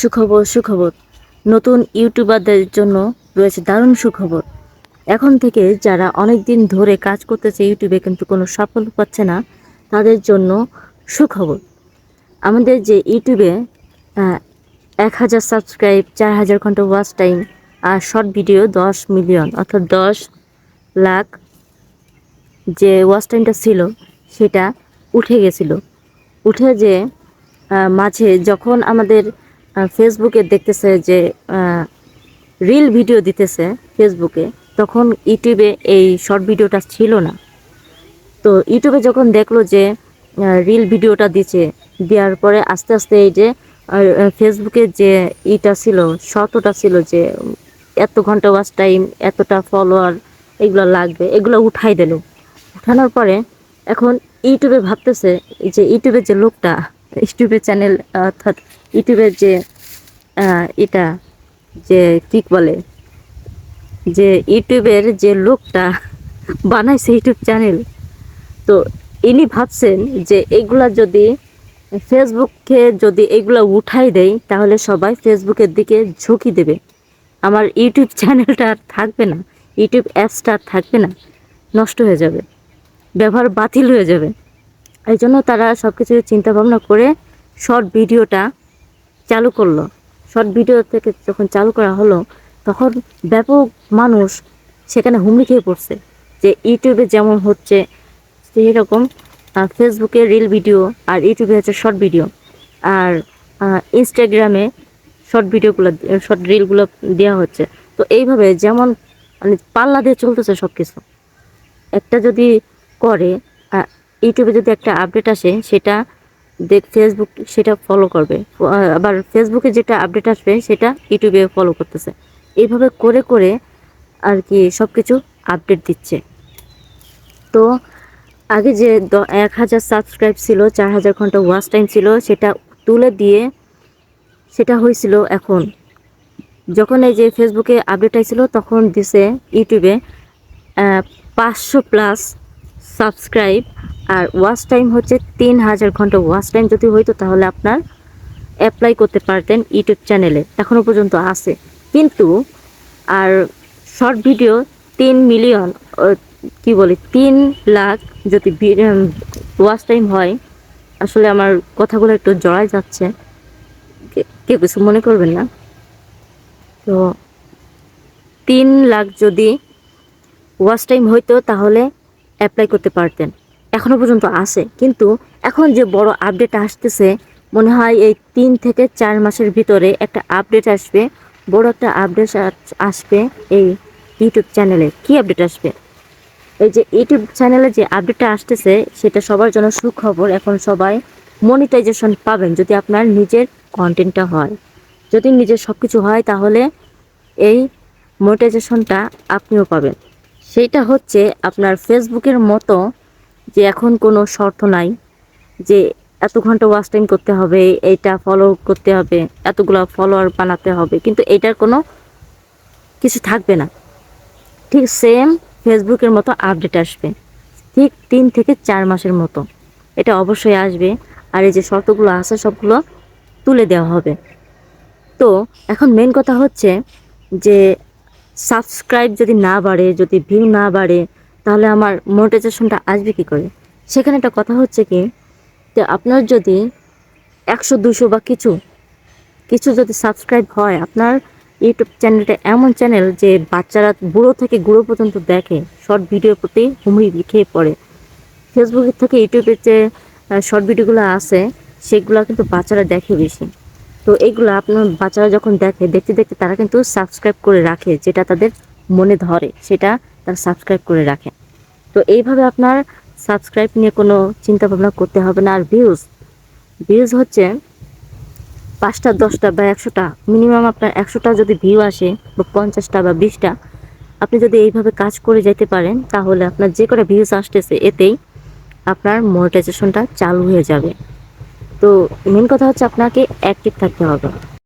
সুখবর সুখবর। নতুন ইউটিউবারদের জন্য রয়েছে দারুণ সুখবর। এখন থেকে যারা অনেক দিন ধরে কাজ করতেছে ইউটিউবে কিন্তু কোনো সাফল্য পাচ্ছে না, তাদের জন্য সুখবর। আমাদের যে ইউটিউবে এক হাজার সাবস্ক্রাইব, চার হাজার ঘণ্টা ওয়াচ টাইম আর শর্ট ভিডিও দশ মিলিয়ন অর্থাৎ দশ লাখ যে ওয়াচ টাইমটা ছিল, সেটা উঠে গেছিল। উঠে যে মাঝে যখন আমাদের ফেসবুকে দেখতেছে যে রিল ভিডিও দিতেছে ফেসবুকে তখন ইউটিউবে এই শর্ট ভিডিওটা ছিল না। তো ইউটিউবে যখন দেখল যে রিল ভিডিওটা দিচ্ছে দেওয়ার পরে আস্তে আস্তে এই যে ফেসবুকে যে ইটা ছিল শতটা ছিল যে, এত ঘণ্টা ওয়াচ টাইম এতটা ফলোয়ার এগুলো লাগবে, এগুলো উঠাই দিল। উঠানোর পরে এখন ইউটিউবে ভাবতেছে যে ইউটিউবের যে লোকটা ইউটিউবের চ্যানেল, অর্থাৎ ইউটিউবের যে এটা, যে কি বলে, যে ইউটিউবের যে লোকটা বানাইছে ইউটিউব চ্যানেল, তো ইনি ভাবছেন যে এগুলা যদি ফেসবুককে যদি এগুলা উঠাই দেয়, তাহলে সবাই ফেসবুকের দিকে ঝুঁকি দেবে। আমার ইউটিউব চ্যানেলটা আর থাকবে না, ইউটিউব অ্যাপসটা আর থাকবে না, নষ্ট হয়ে যাবে, ব্যবহার বাতিল হয়ে যাবে। এই জন্য তারা সব কিছু চিন্তা ভাবনা করে শর্ট ভিডিওটা চালু করল। শর্ট ভিডিও থেকে যখন চালু করা হলো, তখন ব্যাপক মানুষ সেখানে হুমড়ি খেয়ে পড়ছে যে ইউটিউবে যেমন হচ্ছে সেই রকম ফেসবুকে রিল ভিডিও আর ইউটিউবে হচ্ছে শর্ট ভিডিও। আর ইনস্টাগ্রামে শর্ট ভিডিওগুলো শর্ট রিলগুলো দেওয়া হচ্ছে। তো এইভাবে যেমন মানে পাল্লা দিয়ে চলতেছে সব কিছু একটা যদি করে ইউটিউবে যদি একটা আপডেট আসে, সেটা দেখ ফেসবুক সেটা ফলো করবে। আবার ফেসবুকে যেটা আপডেট আসবে, সেটা ইউটিউবে ফলো করতেছে। এইভাবে করে করে আর কি সব কিছু আপডেট দিচ্ছে। তো আগে যে এক হাজার সাবস্ক্রাইব ছিল, চার হাজার ঘণ্টা ওয়াচ টাইম ছিল, সেটা তুলে দিয়ে সেটা হয়েছিল এখন। যখন এই যে ফেসবুকে আপডেট আইছিল, তখন দিছে ইউটিউবে পাঁচশো প্লাস সাবস্ক্রাইব আর ওয়াচ টাইম হচ্ছে তিন হাজার ঘণ্টা। ওয়াচ টাইম যদি হইতো তাহলে আপনার অ্যাপ্লাই করতে পারতেন ইউটিউব চ্যানেলে এখনও পর্যন্ত আছে। কিন্তু, আর শর্ট ভিডিও তিন মিলিয়ন কি বলে, তিন লাখ যদি ওয়াচ টাইম হয়, আসলে আমার কথাগুলো একটু জড়ায় যাচ্ছে। কেউ কিছু মনে করবেন না। তো তিন লাখ যদি ওয়াচ টাইম হইতো তাহলে অ্যাপ্লাই করতে পারতেন। এখনও পর্যন্ত আছে। কিন্তু এখন যে বড় আপডেট আসতেছে, মনে হয় এই তিন থেকে চার মাসের ভিতরে একটা আপডেট আসবে। বড় একটা আপডেট আসবে এই ইউটিউব চ্যানেলে কি আপডেট আসবে? এই যে ইউটিউব চ্যানেলে যে আপডেটটা আসতেছে, সেটা সবার জন্য সুখবর। এখন সবাই মনিটাইজেশন পাবেন যদি আপনার নিজের কন্টেন্টটা হয়। যদি নিজের সব কিছু হয়, তাহলে এই মনিটাইজেশনটা আপনিও পাবেন। সেইটা হচ্ছে আপনার ফেসবুকের মতো যে এখন কোনো শর্ত নাই যে এত ঘণ্টা ওয়াচ টাইম করতে হবে এইটা ফলো করতে হবে, এতগুলো ফলোয়ার বানাতে হবে, কিন্তু এটার কোনো কিছু থাকবে না। ঠিক সেম ফেসবুকের মতো আপডেট আসবে, ঠিক তিন থেকে চার মাসের মতো। এটা অবশ্যই আসবে, আর এই যে শর্তগুলো আছে সবগুলো তুলে দেওয়া হবে। তো এখন মেন কথা হচ্ছে যে সাবস্ক্রাইব যদি না বাড়ে, যদি ভিউ না বাড়ে তাহলে আমার মোনেটাইজেশনটা আসবে কী করে? সেখানে একটা কথা হচ্ছে কি, যে আপনার যদি একশো, দুশো বা কিছু কিছু যদি সাবস্ক্রাইব হয়, আপনার ইউটিউব চ্যানেলটা এমন চ্যানেল যে বাচ্চারা বুড়ো থেকে গুঁড়ো পর্যন্ত দেখে শর্ট ভিডিওর প্রতি হুমড়ি খেয়ে পড়ে। ফেসবুকের থেকে ইউটিউবের যে শর্ট ভিডিওগুলো আছে, সেগুলো কিন্তু বাচ্চারা দেখে বেশি। তো এইগুলো আপনার বাচ্চারা যখন দেখে, দেখতে দেখতে তারা কিন্তু সাবস্ক্রাইব করে রাখে, যেটা তাদের মনে ধরে। সেটা তারা সাবস্ক্রাইব করে রাখে তো এইভাবে আপনার সাবস্ক্রাইব নিয়ে কোনো চিন্তা ভাবনা করতে হবে না। আর ভিউজ ভিউজ হচ্ছে পাঁচটা, দশটা বা একশোটা মিনিমাম আপনার একশোটা যদি ভিউ আসে বা পঞ্চাশটা বা বিশটা, আপনি যদি এইভাবে কাজ করে যেতে পারেন, তাহলে আপনার যে কটা ভিউজ আসতেছে এতেই আপনার মনিটাইজেশনটা চালু হয়ে যাবে। তো মেন কথা হচ্ছে আপনাকে অ্যাক্টিভ থাকতে হবে।